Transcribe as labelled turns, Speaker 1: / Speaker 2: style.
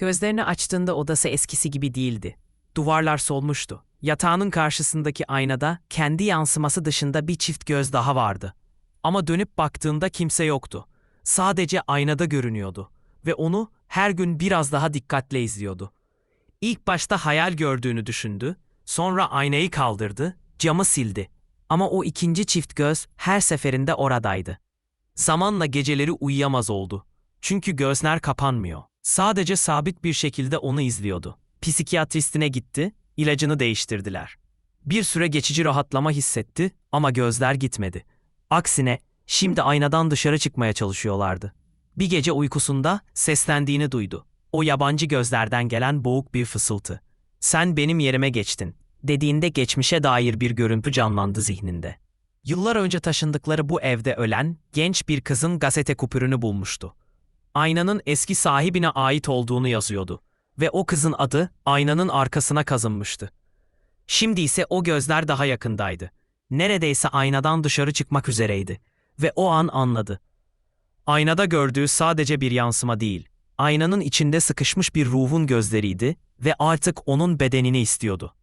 Speaker 1: Gözlerini açtığında odası eskisi gibi değildi. Duvarlar solmuştu. Yatağının karşısındaki aynada kendi yansıması dışında bir çift göz daha vardı. Ama dönüp baktığında kimse yoktu. Sadece aynada görünüyordu ve onu her gün biraz daha dikkatle izliyordu. İlk başta hayal gördüğünü düşündü, sonra aynayı kaldırdı, camı sildi. Ama o ikinci çift göz her seferinde oradaydı. Zamanla geceleri uyuyamaz oldu. Çünkü gözler kapanmıyor. Sadece sabit bir şekilde onu izliyordu. Psikiyatristine gitti, ilacını değiştirdiler. Bir süre geçici rahatlama hissetti ama gözler gitmedi. Aksine şimdi aynadan dışarı çıkmaya çalışıyorlardı. Bir gece uykusunda seslendiğini duydu. O yabancı gözlerden gelen boğuk bir fısıltı. Sen benim yerime geçtin dediğinde geçmişe dair bir görüntü canlandı zihninde. Yıllar önce taşındıkları bu evde ölen genç bir kızın gazete kupürünü bulmuştu. Aynanın eski sahibine ait olduğunu yazıyordu ve o kızın adı aynanın arkasına kazınmıştı. Şimdi ise o gözler daha yakındaydı. Neredeyse aynadan dışarı çıkmak üzereydi ve o an anladı. Aynada gördüğü sadece bir yansıma değil, aynanın içinde sıkışmış bir ruhun gözleriydi ve artık onun bedenini istiyordu.